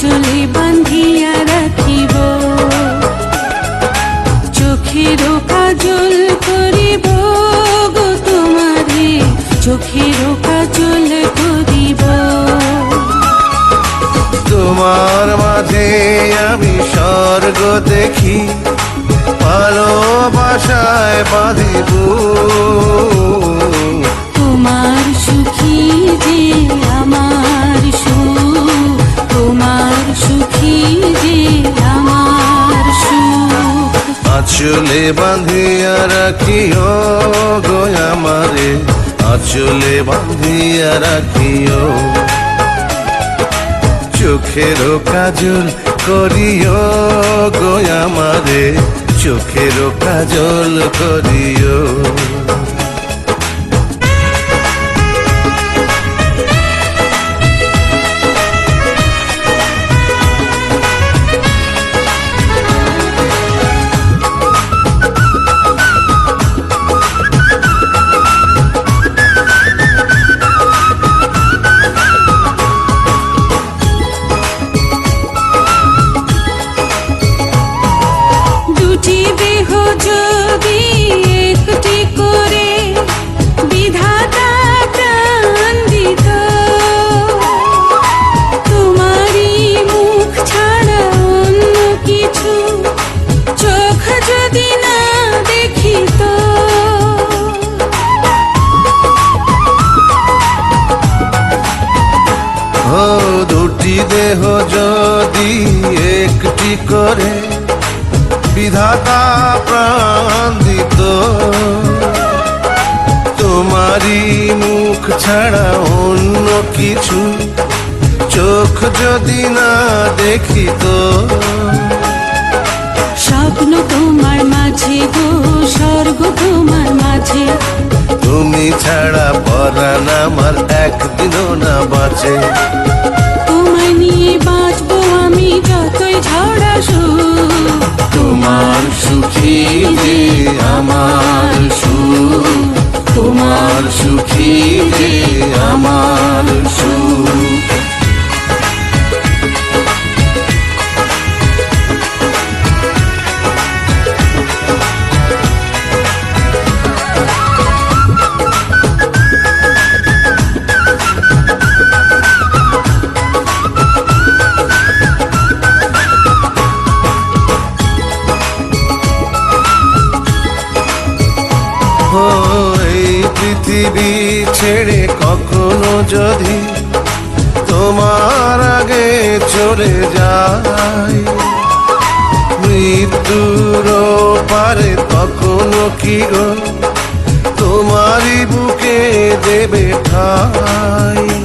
আঁচলে বান্ধিয়া রাখিব। চোখের কাজল করিব গো তোমারে, চোখের কাজল করিব। তোমার মাঝে আমি স্বর্গ দেখি, ভালোবাসায় বাঁধিব। আঁচলে বাঁধিয়া রাখিও গো আমারে, আঁচলে বাঁধিয়া রাখিও। চোখের কাজল করিও গো আমারে, চোখের কাজল করিও। যদি একটি করে বিধাতা প্রাণ দিত তোমারই মুখ ছাড়া অন্য কিছু চোখ যদি না দেখিত। দুটি দেহ যদি একটি করে বিধাতা প্রাণ দিত তোমারই মুখ ছাড়া অন্য কিছু চোখ যদি না দেখিত। স্বপ্ন তোমার মাঝে গো স্বর্গ তোমার মাঝে। তুমি ছাড়া পরাণ আমার একদিনও না বাঁচে। তোমায় নিয়ে বাঁচবো আমি যতই ঝড় আসুক। তোমার সুখী যে আমার সুখ পৃথিবী ছেড়ে কখনো যদি তোমার আগে চলে যায়। মৃত্যুর পারে তখনো কি গো তোমারই বুকে দেবে ঠাই।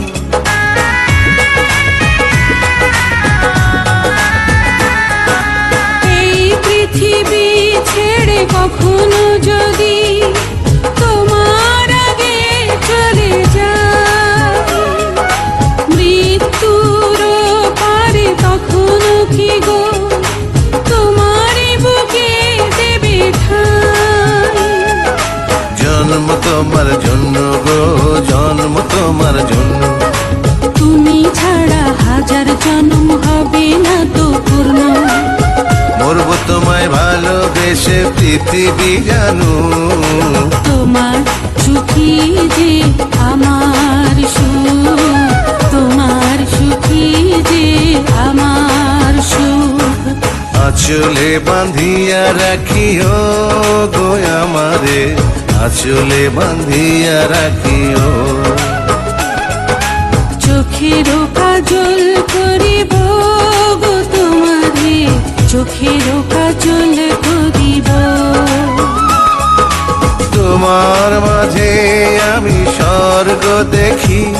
জন্ম তোমার জন্য গো জন্ম তোমার জন্য। তুমি ছাড়া হাজার জন্ম হবে না তো পূর্ণ। মরব তোমায় ভালোবেসে পৃথিবী জানু। তোমার সুখী যে আমার সুখ তোমার সুখী যে আমার সুখ। আঁচলে বাঁধিয়া রাখিও গো আমারে। আঁচলে বাঁধিয়া রাখিও। চোখের কাজল করিব গো তোমারে। চোখের কাজল করিব। তোমার মাঝে আমি স্বর্গ দেখি।